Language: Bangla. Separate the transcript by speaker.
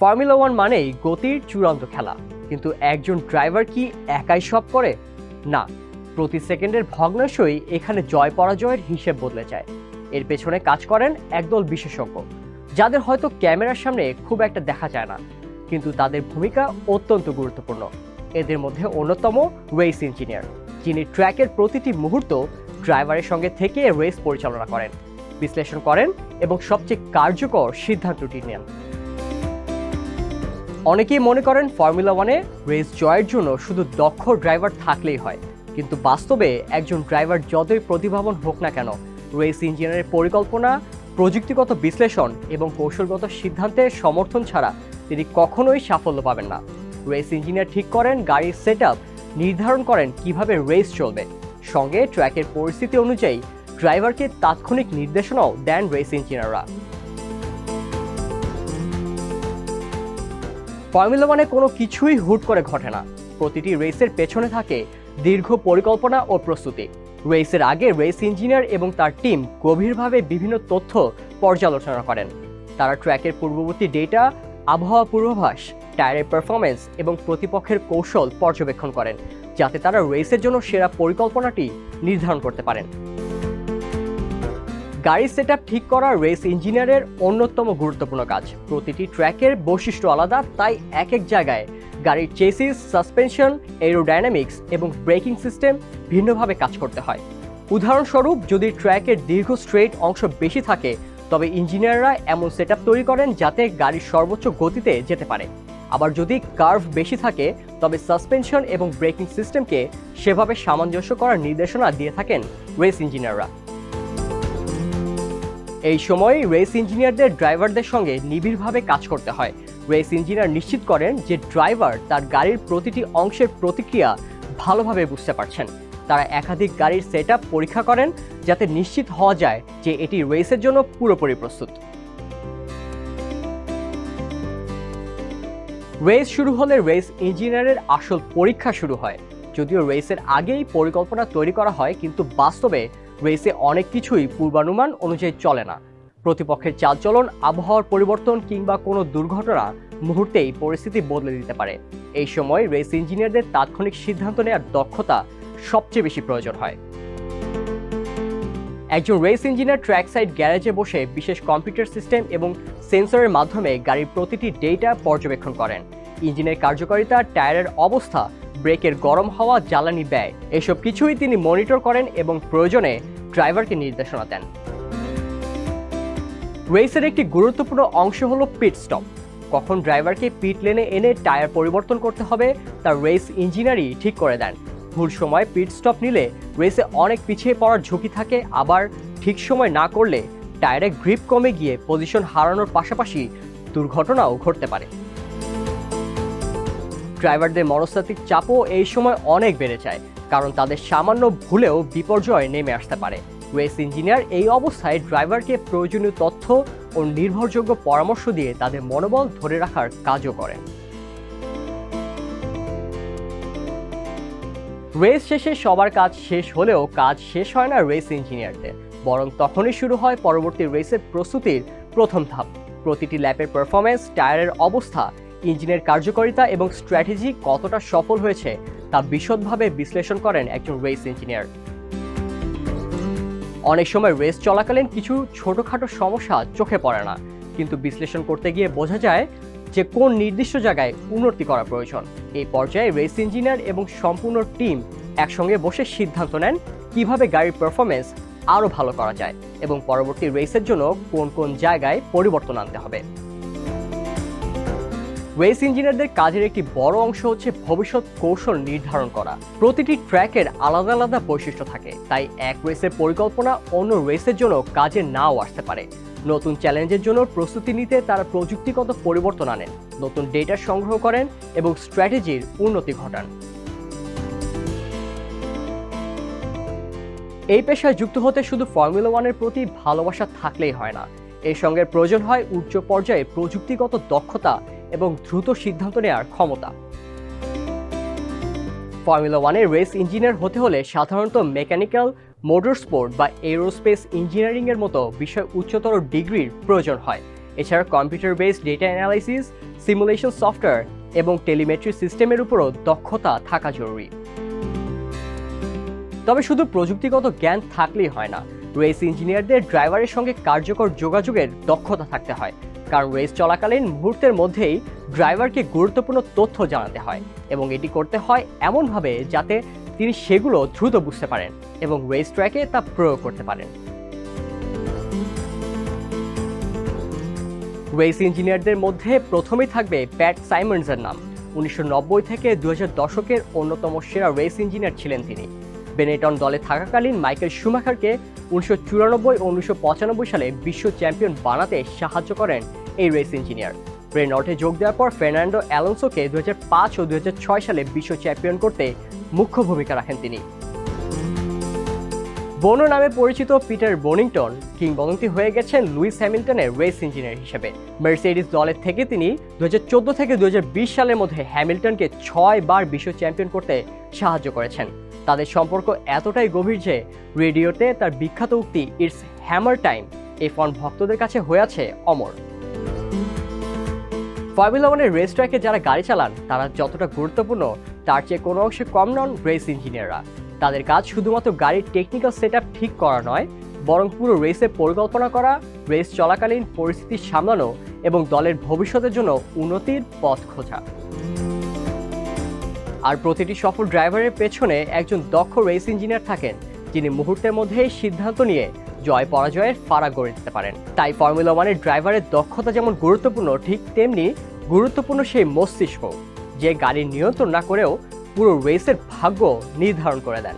Speaker 1: ফর্মুলা ওয়ান মানেই গতির চূড়ান্ত খেলা। কিন্তু একজন ড্রাইভার কি একাই সব করে? না, প্রতি সেকেন্ডের ভগ্নাংশই এখানে জয় পরাজয়ের হিসেব বদলে যায়। এর পেছনে কাজ করেন একদল বিশেষজ্ঞ, যাদের হয়তো ক্যামেরার সামনে খুব একটা দেখা যায় না। কিন্তু তাদের ভূমিকা অত্যন্ত গুরুত্বপূর্ণ। এদের মধ্যে অন্যতম রেস ইঞ্জিনিয়ার যিনি ট্র্যাকের প্রতিটি মুহূর্ত ড্রাইভারের সঙ্গে থেকে রেস পরিচালনা করেন, বিশ্লেষণ করেন এবং সবচেয়ে কার্যকর সিদ্ধান্তটি নেন। অনেকেই মনে করেন ফর্মুলা ওয়ানে রেস জয়ের জন্য শুধু দক্ষ ড্রাইভার থাকলেই হয়। কিন্তু বাস্তবে একজন ড্রাইভার যতই প্রতিভাবান হোক না কেন রেস ইঞ্জিনিয়ারের পরিকল্পনা, প্রযুক্তিগত বিশ্লেষণ এবং কৌশলগত সিদ্ধান্তের সমর্থন ছাড়া তিনি কখনোই সাফল্য পাবেন না। রেস ইঞ্জিনিয়ার ঠিক করেন, গাড়ির সেট নির্ধারণ করেন, কীভাবে রেস চলবে। সঙ্গে ট্র্যাকের পরিস্থিতি অনুযায়ী ড্রাইভারকে তাৎক্ষণিক নির্দেশনাও দেন রেস ইঞ্জিনিয়াররা ফর্মুলা ওয়ানে কোনো কিছুই হুট করে ঘটে না। প্রতিটি রেসের পেছনে থাকে দীর্ঘ পরিকল্পনা ও প্রস্তুতি। রেসের আগে রেস ইঞ্জিনিয়ার এবং তার টিম গভীরভাবে বিভিন্ন তথ্য পর্যালোচনা করেন। তারা ট্র্যাকের পূর্ববর্তী ডেটা, আবহাওয়া পূর্বাভাস, টায়ারের পারফরমেন্স এবং প্রতিপক্ষের কৌশল পর্যবেক্ষণ করেন, যাতে তারা রেসের জন্য সেরা পরিকল্পনাটি নির্ধারণ করতে পারেন। গাড়ির সেট ঠিক করা রেস ইঞ্জিনিয়ারের অন্যতম গুরুত্বপূর্ণ কাজ। প্রতিটি ট্র্যাকের বৈশিষ্ট্য আলাদা, তাই এক এক জায়গায় গাড়ির চেসিস সাসপেনশন এরোডাইনামিক্স এবং ব্রেকিং সিস্টেম ভিন্নভাবে কাজ করতে হয়। উদাহরণস্বরূপ, যদি ট্র্যাকের দীর্ঘ স্ট্রেট অংশ বেশি থাকে, তবে ইঞ্জিনিয়াররা এমন সেট তৈরি করেন যাতে গাড়ির সর্বোচ্চ গতিতে যেতে পারে। আবার যদি কার্ভ বেশি থাকে, তবে সাসপেনশন এবং ব্রেকিং সিস্টেমকে সেভাবে সামঞ্জস্য করার নির্দেশনা দিয়ে থাকেন রেস ইঞ্জিনিয়াররা এই সময় রেস ইঞ্জিনিয়ারদের ড্রাইভারদের সঙ্গে নিবিড়ভাবে কাজ করতে হয়। রেস ইঞ্জিনিয়ার নিশ্চিত করেন যে ড্রাইভার তার গাড়ির প্রতিটি অংশের প্রতিক্রিয়া ভালোভাবে বুঝতে পারছেন। তারা একাধিক গাড়ির সেট পরীক্ষা করেন যাতে নিশ্চিত হওয়া যায় যে এটি রেসের জন্য পুরোপুরি প্রস্তুত। রেস শুরু হলে রেস ইঞ্জিনিয়ারের আসল পরীক্ষা শুরু হয়। যদিও রেসের আগেই পরিকল্পনা তৈরি করা হয়, কিন্তু বাস্তবে রেসে অনেক কিছুই পূর্বানুমান অনুযায়ী চলে না। প্রতিপক্ষের চালচলন, আবহাওয়ার পরিবর্তন কিংবা কোনো দুর্ঘটনা মুহূর্তেই পরিস্থিতি বদলে দিতে পারে। এই সময় রেস ইঞ্জিনিয়ারদের তাৎক্ষণিক সিদ্ধান্ত নেওয়ার দক্ষতা সবচেয়ে বেশি প্রয়োজন হয়। একজন রেস ইঞ্জিনিয়ার ট্র্যাক সাইড গ্যারেজে বসে বিশেষ কম্পিউটার সিস্টেম এবং সেন্সরের মাধ্যমে গাড়ির প্রতিটি ডেটা পর্যবেক্ষণ করেন। ইঞ্জিনের কার্যকারিতা, টায়ারের অবস্থা ব্রেকের গরম হওয়া জ্বালানি ব্যয়। এসব কিছুই তিনি মনিটর করেন এবং প্রয়োজনে ড্রাইভারকে নির্দেশনা দেন। রেসের একটি গুরুত্বপূর্ণ অংশ হলো পিট স্টপ। কখন ড্রাইভারকে পিট লেনে এনে টায়ার পরিবর্তন করতে হবে তার রেস ইঞ্জিনিয়ারই ঠিক করে দেন। ভুল সময় পিট স্টপ নিলে রেসে অনেক পিছিয়ে পড়ার ঝুঁকি থাকে, আবার ঠিক সময় না করলে টায়ারে গ্রিপ কমে গিয়ে পজিশন হারানোর পাশাপাশি দুর্ঘটনাও ঘটতে পারে। ড্রাইভারদের মনস্তাত্ত্বিক চাপও এই সময় অনেক বেড়ে যায়, কারণ তাদের সামান্য ভুলেও বিপর্যয় নেমে আসতে পারে। রেস ইঞ্জিনিয়ার এই অবস্থায় ড্রাইভারকে প্রয়োজনীয় তথ্য ও নির্ভরযোগ্য পরামর্শ দিয়ে তাদের মনোবল ধরে রাখার কাজও করেন রেস শেষে সবার কাজ শেষ হলেও কাজ শেষ হয় না রেস ইঞ্জিনিয়ারদের, বরং তখনই শুরু হয় পরবর্তী রেসের প্রস্তুতির প্রথম ধাপ। প্রতিটি ল্যাপের পারফরমেন্স টায়ারের অবস্থা ইঞ্জিনের কার্যকারিতা এবং স্ট্র্যাটেজি কতটা সফল হয়েছে তা বিশদভাবে বিশ্লেষণ করেন একজন রেস ইঞ্জিনিয়ার। অনেক সময় রেস চলাকালীন কিছু ছোটখাটো সমস্যা চোখে পড়ে না, কিন্তু বিশ্লেষণ করতে গিয়ে বোঝা যায় যে কোন নির্দিষ্ট জায়গায় উন্নতি করা প্রয়োজন। এই পর্যায়ে রেস ইঞ্জিনিয়ার এবং সম্পূর্ণ টিম একসঙ্গে বসে সিদ্ধান্ত নেন কীভাবে গাড়ির পারফরমেন্স আরও ভালো করা যায় এবং পরবর্তী রেসের জন্য কোন কোন জায়গায় পরিবর্তন আনতে হবে। রেস ইঞ্জিনিয়ারদের কাজের একটি বড় অংশ হচ্ছে ভবিষ্যৎ কৌশল নির্ধারণ করা। প্রতিটি ট্র্যাকের আলাদা আলাদা বৈশিষ্ট্য থাকে, তাই এক রেসের পরিকল্পনা অন্য রেসের জন্য কাজে নাও আসতে পারে। নতুন চ্যালেঞ্জের জন্য প্রস্তুতি নিতে তারা প্রযুক্তিগত পরিবর্তন আনেন, নতুন ডেটা সংগ্রহ করেন এবং স্ট্র্যাটেজির উন্নতি ঘটান। এই পেশায় যুক্ত হতে শুধু ফর্মুলা ওয়ানের প্রতি ভালোবাসা থাকলেই হয় না। এর সঙ্গে প্রয়োজন হয় উচ্চ পর্যায়ে প্রযুক্তিগত দক্ষতা এবং দ্রুত সিদ্ধান্ত নেওয়ার ক্ষমতা। ফর্মুলা ওয়ানের রেস ইঞ্জিনিয়ার হতে হলে সাধারণত মেকানিক্যাল মোটর স্পোর্ট বা এরোস্পেস ইঞ্জিনিয়ারিং এর মতো বিষয় উচ্চতর ডিগ্রির প্রয়োজন হয়। এছাড়া computer based data analysis simulation software এবং টেলিমেট্রি সিস্টেমের উপরও দক্ষতা থাকা জরুরি। তবে শুধু প্রযুক্তিগত জ্ঞান থাকলেই হয় না রেস ইঞ্জিনিয়ারদের ড্রাইভারের সঙ্গে কার্যকর যোগাযোগের দক্ষতা থাকতে হয়। কারণ রেস চলাকালীন মুহূর্তের মধ্যেই ড্রাইভারকে গুরুত্বপূর্ণ তথ্য জানাতে হয় এবং এটি করতে হয় এমনভাবে যাতে তিনি সেগুলো দ্রুত বুঝতে পারেন এবং রেস ট্র্যাকে তা প্রয়োগ করতে পারেন। রেস ইঞ্জিনিয়ারদের মধ্যে প্রথমেই থাকবে প্যাট সাইমন্সের নাম। উনিশশো নব্বই থেকে দুই হাজার দশকের অন্যতম সেরা রেস ইঞ্জিনিয়ার ছিলেন তিনি। বেনেটন দলে থাকাকালীন মাইকেল সুমাখারকে উনিশশো চুরানব্বই ও উনিশশো পঁচানব্বই সালে বিশ্ব চ্যাম্পিয়ন বানাতে সাহায্য করেন এই রেস ইঞ্জিনিয়ার। রেনল্টে যোগ দেওয়ার পর ফার্নান্ডো অ্যালোনসোকে দু ও দু হাজার ছয় সালে বিশ্ব চ্যাম্পিয়ন করতে মুখ্য ভূমিকা রাখেন তিনি। বোনো নামে পরিচিত পিটার বোনিংটন কিংবদন্তি হয়ে গেছেন লুইস হ্যামিল্টনের রেস ইঞ্জিনিয়ার হিসেবে। মার্সিডিস দলের থেকে তিনি দু হাজার চোদ্দ থেকে দুই হাজার বিশ সালের মধ্যে হ্যামিল্টনকে ছয় বার বিশ্ব চ্যাম্পিয়ন করতে সাহায্য করেছেন। তাদের সম্পর্ক এতটাই গভীর যে রেডিওতে তার বিখ্যাত উক্তি ইটস হ্যামার টাইম এই ফোন ভক্তদের কাছে হয়ে আছে অমর। ফর্মুলা রেস ট্র্যাকে যারা গাড়ি চালান, তারা যতটা গুরুত্বপূর্ণ, তার চেয়ে কোনো অংশে কম নন রেস ইঞ্জিনিয়াররা তাদের কাজ শুধুমাত্র গাড়ির টেকনিক্যাল সেট ঠিক করা নয়, বরং পুরো রেসের পরিকল্পনা করা রেস চলাকালীন পরিস্থিতি সামলানো এবং দলের ভবিষ্যতের জন্য উন্নতির পথ খোঁজা। আর প্রতিটি সফল ড্রাইভারের পেছনে একজন দক্ষ রেস ইঞ্জিনিয়ার থাকেন, যিনি মুহূর্তের মধ্যে সিদ্ধান্ত নিয়ে জয় পরাজয়ের ফারাক গড়ে দিতে পারেন। তাই ফর্মুলা ওয়ানের ড্রাইভারের দক্ষতা যেমন গুরুত্বপূর্ণ, ঠিক তেমনি গুরুত্বপূর্ণ সেই মস্তিষ্ক যে গাড়ি নিয়ন্ত্রণ না করেও পুরো রেসের ভাগ্য নির্ধারণ করে দেন।